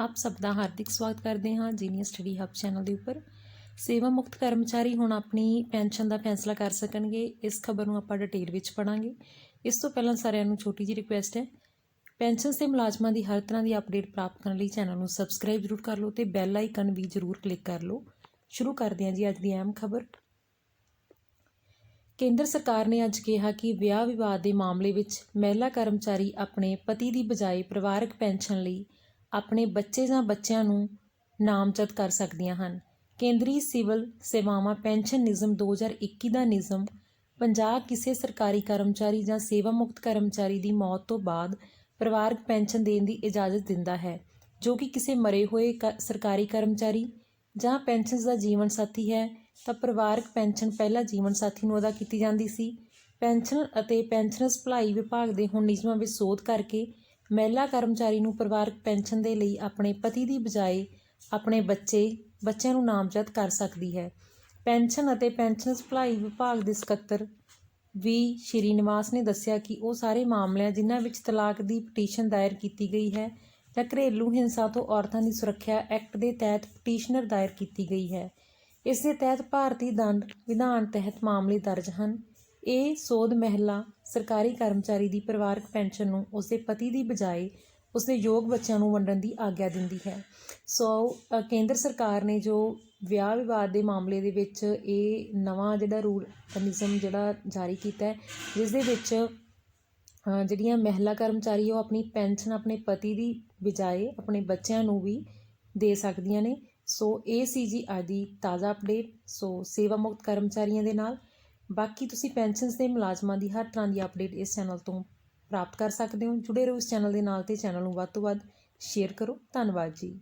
ਆਪ ਸਭ ਦਾ ਹਾਰਦਿਕ ਸਵਾਗਤ ਕਰਦੇ ਹਾਂ ਜੀਨੀਅਸ ਸਟੱਡੀ ਹੱਬ ਚੈਨਲ ਦੇ ਉੱਪਰ। ਸੇਵਾ ਮੁਕਤ ਕਰਮਚਾਰੀ ਹੁਣ ਆਪਣੀ ਪੈਨਸ਼ਨ ਦਾ ਫੈਸਲਾ ਕਰ ਸਕਣਗੇ, ਇਸ ਖਬਰ ਨੂੰ ਆਪਾਂ ਡਿਟੇਲ ਵਿੱਚ ਪੜਾਂਗੇ ਇਸ ਤੋਂ ਪਹਿਲਾਂ ਸਾਰਿਆਂ ਨੂੰ ਛੋਟੀ ਜਿਹੀ ਰਿਕੁਐਸਟ ਹੈ ਪੈਨਸ਼ਨ ਤੇ ਮੁਲਾਜ਼ਮਾਂ ਦੀ ਹਰ ਤਰ੍ਹਾਂ ਦੀ ਅਪਡੇਟ ਪ੍ਰਾਪਤ ਕਰਨ ਲਈ ਚੈਨਲ ਨੂੰ ਸਬਸਕ੍ਰਾਈਬ ਜ਼ਰੂਰ ਕਰ ਲਓ ਤੇ ਬੈਲ ਆਈਕਨ ਵੀ ਜ਼ਰੂਰ ਕਲਿੱਕ ਕਰ ਲਓ। ਸ਼ੁਰੂ ਕਰਦੇ ਹਾਂ ਜੀ ਅੱਜ ਦੀ ਅਹਿਮ ਖਬਰ। ਕੇਂਦਰ ਸਰਕਾਰ ਨੇ ਅੱਜ ਕਿਹਾ ਕਿ ਵਿਆਹ ਵਿਵਾਦ ਦੇ ਮਾਮਲੇ ਵਿੱਚ ਮਹਿਲਾ ਕਰਮਚਾਰੀ ਆਪਣੇ ਪਤੀ ਦੀ ਬਜਾਏ ਪਰਿਵਾਰਕ ਪੈਨਸ਼ਨ ਲਈ ਆਪਣੇ ਬੱਚੇ ਜਾਂ ਬੱਚਿਆਂ ਨੂੰ ਨਾਮਜ਼ਦ ਕਰ ਸਕਦੀਆਂ ਹਨ। ਕੇਂਦਰੀ ਸਿਵਲ ਸੇਵਾਵਾਂ ਪੈਨਸ਼ਨ ਨਿਯਮ 2021 ਦਾ ਨਿਯਮ ਪੰਜਾਬ ਕਿਸੇ ਸਰਕਾਰੀ ਕਰਮਚਾਰੀ ਜਾਂ ਸੇਵਾ ਮੁਕਤ ਕਰਮਚਾਰੀ ਦੀ ਮੌਤ ਤੋਂ ਬਾਅਦ ਪਰਿਵਾਰਕ ਪੈਨਸ਼ਨ ਦੇਣ ਦੀ ਇਜਾਜ਼ਤ ਦਿੰਦਾ ਹੈ, ਜੋ ਕਿ ਕਿਸੇ ਮਰੇ ਹੋਏ ਕ- ਸਰਕਾਰੀ ਕਰਮਚਾਰੀ ਜਾਂ ਪੈਨਸ਼ਨ ਦਾ ਜੀਵਨ ਸਾਥੀ ਹੈ, ਤਾਂ ਪਰਿਵਾਰਕ ਪੈਨਸ਼ਨ ਪਹਿਲਾਂ ਜੀਵਨ ਸਾਥੀ ਨੂੰ ਅਦਾ ਕੀਤੀ ਜਾਂਦੀ ਸੀ। ਪੈਨਸ਼ਨ ਅਤੇ ਪੈਨਸ਼ਨਰਸ ਭਲਾਈ ਵਿਭਾਗ ਦੇ ਹੁਣ ਨਿਯਮਾਂ ਵਿੱਚ ਸੋਧ ਕਰਕੇ ਮਹਿਲਾ ਕਰਮਚਾਰੀ ਨੂੰ ਪਰਿਵਾਰਕ ਪੈਨਸ਼ਨ ਦੇ ਲਈ ਆਪਣੇ ਪਤੀ ਦੀ ਬਜਾਏ ਆਪਣੇ ਬੱਚੇ, ਬੱਚਿਆਂ ਨੂੰ ਨਾਮਜ਼ਦ ਕਰ ਸਕਦੀ ਹੈ। ਪੈਨਸ਼ਨ ਅਤੇ ਪੈਨਸ਼ਨਰਸ ਭਲਾਈ ਵਿਭਾਗ ਦੇ ਸਕੱਤਰ ਵੀ ਸ਼੍ਰੀ ਨਿਵਾਸ ਨੇ ਦੱਸਿਆ ਕਿ ਉਹ ਸਾਰੇ ਮਾਮਲਿਆਂ ਜਿਨ੍ਹਾਂ ਵਿੱਚ ਤਲਾਕ ਦੀ ਪਟੀਸ਼ਨ ਦਾਇਰ ਕੀਤੀ ਗਈ ਹੈ ਜਾਂ ਘਰੇਲੂ ਹਿੰਸਾ ਤੋਂ ਔਰਤਾਂ ਦੀ ਸੁਰੱਖਿਆ ਐਕਟ ਦੇ ਤਹਿਤ ਪਟੀਸ਼ਨਰ ਦਾਇਰ ਕੀਤੀ ਗਈ ਹੈ। ਇਸ ਦੇ ਤਹਿਤ ਭਾਰਤੀ ਦੰਡ ਵਿਧਾਨ ਤਹਿਤ ਮਾਮਲੇ ਦਰਜ ਹਨ। ਇਹ ਸੋਧ ਮਹਿਲਾ ਸਰਕਾਰੀ ਕਰਮਚਾਰੀ ਦੀ ਪਰਿਵਾਰਕ ਪੈਨਸ਼ਨ ਨੂੰ ਉਸਦੇ ਪਤੀ ਦੀ ਬਜਾਏ ਉਸਦੇ ਯੋਗ ਬੱਚਿਆਂ ਨੂੰ ਵੰਡਣ ਦੀ ਆਗਿਆ ਦਿੰਦੀ ਹੈ। ਸੋ ਕੇਂਦਰ ਸਰਕਾਰ ਨੇ ਜੋ ਵਿਆਹ ਵਿਵਾਦ ਦੇ ਮਾਮਲੇ ਦੇ ਵਿੱਚ ਇਹ ਨਵਾਂ ਜਿਹੜਾ ਰੂਲ ਨਿਯਮ ਜਿਹੜਾ ਜਾਰੀ ਕੀਤਾ ਹੈ, ਜਿਸ ਦੇ ਵਿੱਚ ਜਿਹੜੀਆਂ ਮਹਿਲਾ ਕਰਮਚਾਰੀ ਉਹ ਆਪਣੀ ਪੈਨਸ਼ਨ ਆਪਣੇ ਪਤੀ ਦੀ ਬਜਾਏ ਆਪਣੇ ਬੱਚਿਆਂ ਨੂੰ ਵੀ ਦੇ ਸਕਦੀਆਂ ਨੇ। ਸੋ ਇਹ ਸੀ ਜੀ ਅੱਜ ਦੀ ਤਾਜ਼ਾ ਅਪਡੇਟ। ਸੋ ਸੇਵਾ ਮੁਕਤ ਕਰਮਚਾਰੀਆਂ ਦੇ ਨਾਲ ਬਾਕੀ ਤੁਸੀਂ ਪੈਨਸ਼ਨਸ ਦੇ ਮੁਲਾਜ਼ਮਾਂ ਦੀ ਹਰ ਤਰ੍ਹਾਂ ਦੀ ਅਪਡੇਟ ਇਸ ਚੈਨਲ ਤੋਂ ਪ੍ਰਾਪਤ ਕਰ ਸਕਦੇ ਹੋ। ਜੁੜੇ ਰਹੋ ਇਸ ਚੈਨਲ ਦੇ ਨਾਲ ਤੇ ਚੈਨਲ ਨੂੰ ਵੱਧ ਤੋਂ ਵੱਧ ਸ਼ੇਅਰ ਕਰੋ। ਧੰਨਵਾਦ ਜੀ।